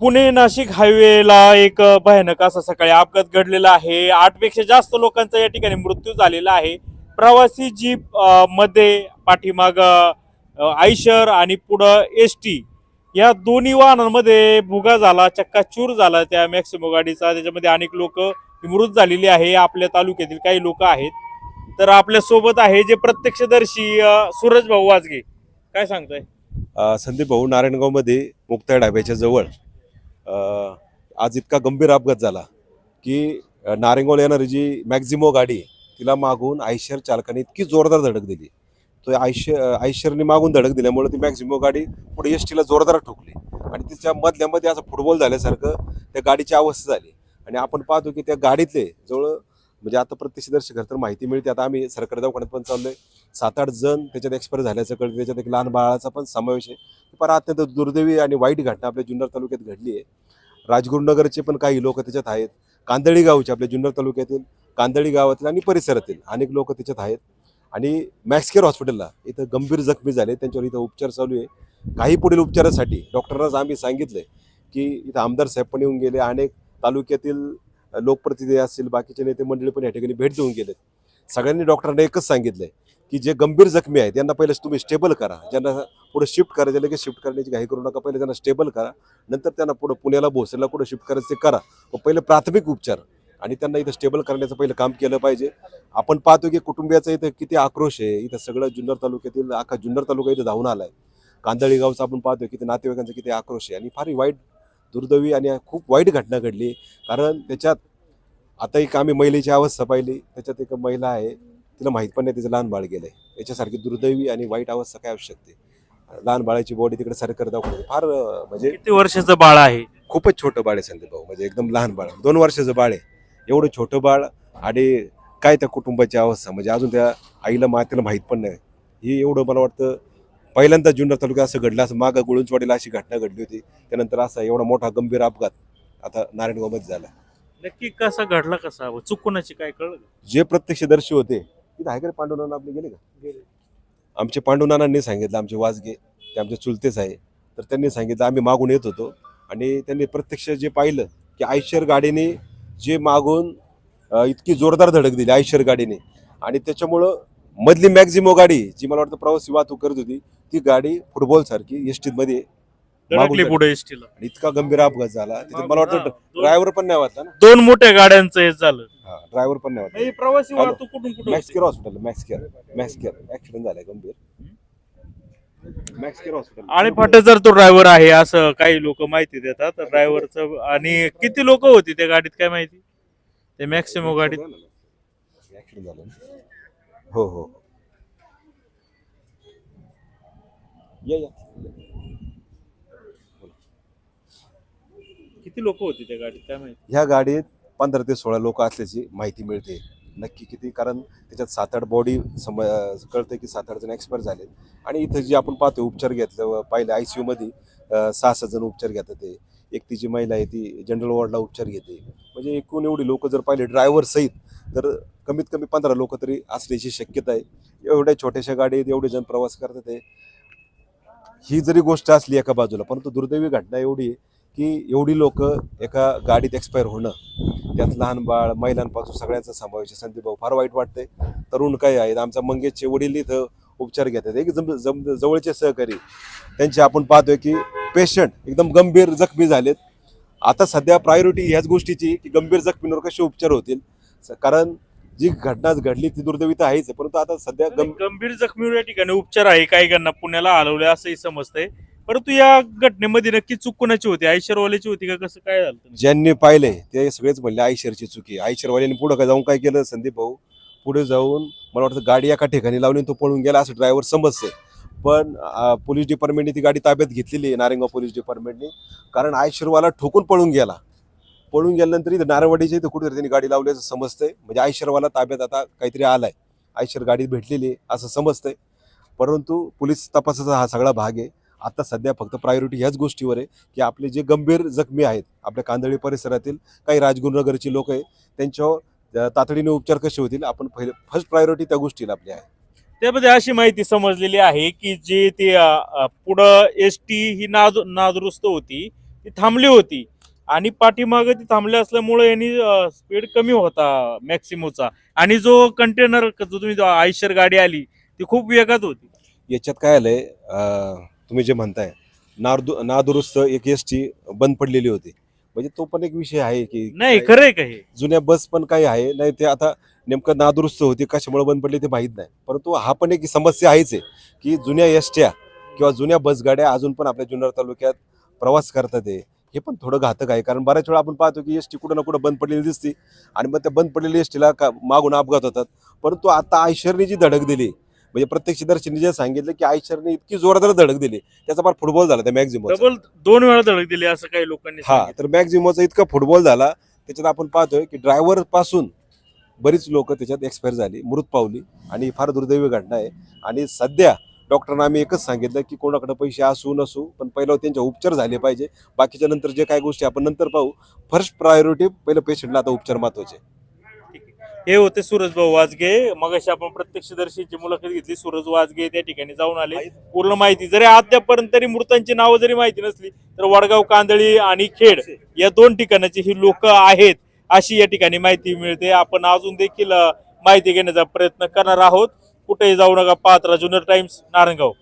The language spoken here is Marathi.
पुणे नाशिक हायवेला एक भयानक असा सकाळी अपघात घडलेला आहे. आठपेक्षा जास्त लोकांचा या ठिकाणी मृत्यू झालेला आहे. प्रवासी जीपमध्ये पाठीमाग आयशर आणि पुढं एस टी या दोन्ही वाहनांमध्ये भुगा झाला चक्काचूर झाला. त्या मॅक्सिमो गाडीचा त्याच्यामध्ये अनेक लोक मृत झालेली आहे. आपल्या तालुक्यातील काही लोक आहेत. तर आपल्यासोबत आहे जे प्रत्यक्षदर्शी सूरज भाऊ वाजगे. काय सांगताय? संदीप भाऊ नारायणगावमध्ये मुक्ता ढाब्याच्या जवळ आज इतका गंभीर अपघात झाला की अ, येणारी जी मॅक्झिमो गाडी आहे, तिला मागून आयशर चालकाने इतकी जोरदार धडक दिली. तो आयशर आयशरने मागून धडक दिल्यामुळे ती मॅक्झिमो गाडी पुढे एस टीला जोरदार ठोकली. आणि तिच्या मधल्यामध्ये असं फुटबॉल झाल्यासारखं त्या गाडीची अवस्था झाली. आणि आपण पाहतो की त्या गाडीतले जवळ म्हणजे आता प्रत्यक्षदर्शी खरं तर माहिती मिळते. आता आम्ही सरकारी दवाखान्यात पण चाललोय. सात आठ जण त्याच्यात एक्सपायर झाल्याचं कळतं. त्याच्यात एक लहान बाळाचा पण समावेश आहे. पण अत्यंत दुर्दैवी आणि वाईट घटना आपल्या जुन्नर तालुक्यात घडली आहे. राजगुरुनगरचे पण काही लोक त्याच्यात आहेत. कांदळी गावचे आपल्या जुन्नर तालुक्यातील कांदळी गावातील आणि परिसरातील अनेक लोक त्याच्यात आहेत. आणि मॅक्सकेअर हॉस्पिटलला इथं गंभीर जखमी झाले. त्यांच्यावर इथं उपचार चालू आहे. काही पुढील उपचारासाठी डॉक्टरांनाच आम्ही सांगितलं की इथं आमदार साहेब पण येऊन गेले. अनेक तालुक्यातील लोकप्रतिनिधी असतील बाकीचे नेते मंडळी पण या ठिकाणी भेट देऊन गेलेत. सगळ्यांनी डॉक्टरांना एकच सांगितलं आहे की जे गंभीर जखमी आहेत यांना पहिले तुम्ही स्टेबल करा. ज्यांना पुढे शिफ्ट करायचं लगेच शिफ्ट करण्याची घाई करू नका. पहिले त्यांना स्टेबल करा. नंतर त्यांना पुढे पुण्याला भोसरीला कुठं शिफ्ट करायचं ते करा. पण पहिले प्राथमिक उपचार. आणि त्यांना इथं स्टेबल करण्याचं पहिलं काम केलं पाहिजे. आपण पाहतो की कुटुंबियाचा इथं किती आक्रोश आहे. इथं सगळं जुन्नर तालुक्यातील अख्खा जुन्नर तालुका इथं धावून आहे कांदळी गावचा आपण पाहतो की नातेवाईकांचा किती आक्रोश आहे. आणि फार वाईट दुर्दैवी आणि खूप वाईट घटना घडली. कारण त्याच्यात आता एक आम्ही महिलेची अवस्था पाहिली. त्याच्यात एक महिला आहे तिला माहीत पण नाही तिचं लहान बाळ गेलंय. याच्यासारखी दुर्दैवी आणि वाईट अवस्था काय असू शकते? लहान बाळाची बॉडी तिकडे सरकार दाखवते. फार म्हणजे किती वर्षाचं बाळ आहे? खूपच छोटं बाळ आहे संदीप भाऊ. म्हणजे एकदम लहान बाळ दोन वर्षाचं बाळ आहे. एवढं छोटं बाळ आणि काय त्या कुटुंबाची अवस्था? म्हणजे अजून त्या आईला मातेला माहीत पण नाही. ही एवढं मला वाटतं पहिल्यांदा जुन्नर तालुक्यात असं घडलं. असं मागं गुळुंचवाडीला अशी घटना घडली होती. त्यानंतर असा एवढा मोठा गंभीर अपघात आता नारायणगावमध्ये झाला. नक्की कसा घडला कसा? चुकूनाची काय कळलं? जे प्रत्यक्षदर्शी होते तिथं आहे का रे पांडुनाना आपले गेले का? आमचे पांडुनानांनी सांगितलं आमचे वाजगे ते आमचे चुलतेच आहे. तर त्यांनी सांगितलं आम्ही मागून येत होतो. आणि त्यांनी प्रत्यक्ष जे पाहिलं की आयशर गाडीने जे मागून इतकी जोरदार धडक दिली आयशर गाडीने. आणि त्याच्यामुळं मधली मॅक्झिमो गाडी जी मला वाटतं प्रवासी वाहतूक करत होती ती गाडी फुटबॉल सारखी एसमध्ये पुढे इतका गंभीर अपघात झाला. तिथे मला वाटतं ड्रायव्हर पण नाही वाटला ना? दोन मोठ्या गाड्यांचं हे झालं. ड्रायव्हर पण नाही वाटला हे प्रवासी. वाहतूक कुठून कुठून Max Care hospital Max Care Max Care. Accident झालाय गंभीर. Max Care hospital. आणि फाटे जर तो ड्रायव्हर आहे असं काही लोक माहिती देतात ड्रायव्हरचं आणि किती लोक होती त्या गाडीत काय माहिती? ते मॅक्सिमो गाडीत ऍक्सिडेंट झालं ना? हो हो हो. या या. किती लोक होती त्या गाडीत? काय माहिती? ह्या गाडीत पंधरा ते सोळा लोक असल्याची माहिती मिळते. नक्की किती? कारण त्याच्यात सात आठ बॉडी सम कळतं की सात आठ जण एक्सपायर झाले आणि इथं जे आपण पाहतो उपचार घेतलं पाहिलं आय सी यूमध्ये सहा सहा जण उपचार घेतात ते. एक ती जी महिला आहे ती जनरल वॉर्डला उपचार घेते. म्हणजे एकूण एवढी लोक जर पाहिले ड्रायव्हरसहित तर कमीत कमी पंधरा लोक तरी असण्याची शक्यता आहे. एवढ्या छोट्याशा गाडीत एवढे जण प्रवास करतात ते. ही जरी गोष्ट असली एका बाजूला परंतु दुर्दैवी घटना एवढी आहे की एवढी लोक एका गाडीत एक्सपायर होणं त्यात लहान बाळ महिलांपासून सगळ्यांचा समावेश आहे. संदीप भाऊ फार वाईट वाटतंय. तरुण काय आहेत. आमच्या मंगेशचे वडील इथं उपचार घेतात. एक जम जम जवळचे सहकारी. त्यांचे आपण पाहतोय की पेशंट एकदम गंभीर जखमी झालेत. आता सध्या प्रायोरिटी ह्याच गोष्टीची की गंभीर जखमींवर कसे उपचार होतील. कारण जी घटना घडली ती दुर्दैवी तर आहेच आहे, परंतु आता सध्या गंभीर जखमीवर या ठिकाणी उपचार आहे. काही पुण्याला हलवले असंही समजतंय. परंतु या घटनेमध्ये नक्की चूक कोणाची होती? आयशरवाल्याची होती का? कसं काय झालं ज्यांनी पाहिले ते सगळेच म्हणले आयशरची चुकी आयशरवाल्यांनी पुढे काय जाऊन काय केलं? संदीप भाऊ पुढे जाऊन मला वाटतं गाडी एका ठिकाणी लावली आणि तो पळून गेला असं ड्रायव्हर समजते पण पोलीस डिपार्टमेंटने ती गाडी ताब्यात घेतलेली आहे नारायणगाव पोलीस डिपार्टमेंटने कारण आयशरवाला ठोकून पळून गेला. पळून गेल्यानंतर इथं नारायणवाडीच्या इथं कुठेतरी त्यांनी गाडी लावली असं समजतंय. म्हणजे आयशरवाला ताब्यात आता काहीतरी आलाय. आयशर गाडी भेटलेली आहे असं समजतंय. परंतु पोलीस तपासाचा हा सगळा भाग आहे. आता सध्या फक्त प्रायोरिटी ह्याच गोष्टीवर आहे की आपले जे गंभीर जखमी आहेत आपल्या कांदळी परिसरातील काही राजगुरुनगरची लोक आहे त्यांच्यावर तातडीने उपचार कसे होतील आपण पहिले फर्स्ट प्रायोरिटी त्या गोष्टीला आपली आहे. त्यामध्ये अशी माहिती समजलेली आहे की जे ते पुढं एस टी ही नाद नादुरुस्त होती ती थांबली होती. आणि पाठीमागे ती थांबली असल्यामुळे यांनी स्पीड कमी होता मॅक्सिमोचा. आणि जो कंटेनर जो तुम्ही आयशर गाडी आली ती खूप वेगात होती. याच्यात काय आलंय तुम्ही जे म्हणताय नारदु नादुरुस्त एक एस टी बंद पडलेली होती. म्हणजे तो पण एक विषय आहे की नाही खरंय का हे? जुन्या बस पण काही आहे नाही ते आता नेमकं नादुरुस्त होती कशामुळे बंद पडली ते माहीत नाही. परंतु हा पण एक समस्या आहेच आहे की जुन्या एसट्या किंवा जुन्या बसगाड्या अजून पण आपल्या जुन्नर तालुक्यात प्रवास करतात आहे हे पण थोडं घातक आहे कारण बऱ्याच वेळा आपण पाहतो की एस टी कुठं ना कुठं बंद पडलेली दिसते. आणि मग त्या बंद पडलेली एस टीला का मागून अपघात होतात. परंतु आता आयशरने जी धडक दिली म्हणजे प्रत्यक्षदर्शींनी जे सांगितलं की आयशरने इतकी जोरदार धडक दिली त्याचा फार फुटबॉल झाला त्या मॅक्झिमम डबल दोन वेळा धडक दिली असं काही लोकांनी हा. तर मॅक्झिमोचा इतका फुटबॉल झाला त्याच्यात आपण पाहतोय की ड्रायव्हरपासून बरीच लोक त्याच्यात एक्सपायर झाली मृत पावली आणि ही फार दुर्दैवी घटना आहे आणि सध्या डॉक्टरना आम्ही एकच सांगितलं की कोणाकडे पैसे असू नसू पण पहिलं त्यांचे उपचार झाले पाहिजे बाकीच्या नंतर जे काय गोष्टी आपण नंतर पाहू फर्स्ट प्रायोरिटी पहिलं पेशंटला आता उपचार महत्त्वाचे. हे होते सूरज भाऊ वाजगे. मग आपण प्रत्यक्षदर्शीची मुलाखत घेतली. सूरज वाजगे त्या ठिकाणी जाऊन आले. पूर्ण माहिती. जरी अद्यापर्यंत तरी मृतांची नावं जरी माहिती नसली तर वडगाव कांदळी आणि खेड या दोन ठिकाणाची ही लोक आहेत अशी या ठिकाणी माहिती मिळते. आपण अजून देखील माहिती घेण्याचा प्रयत्न करणार आहोत. कुठेही जाऊ नका. पाहत राहा जुन्नर टाइम्स नारायणगाव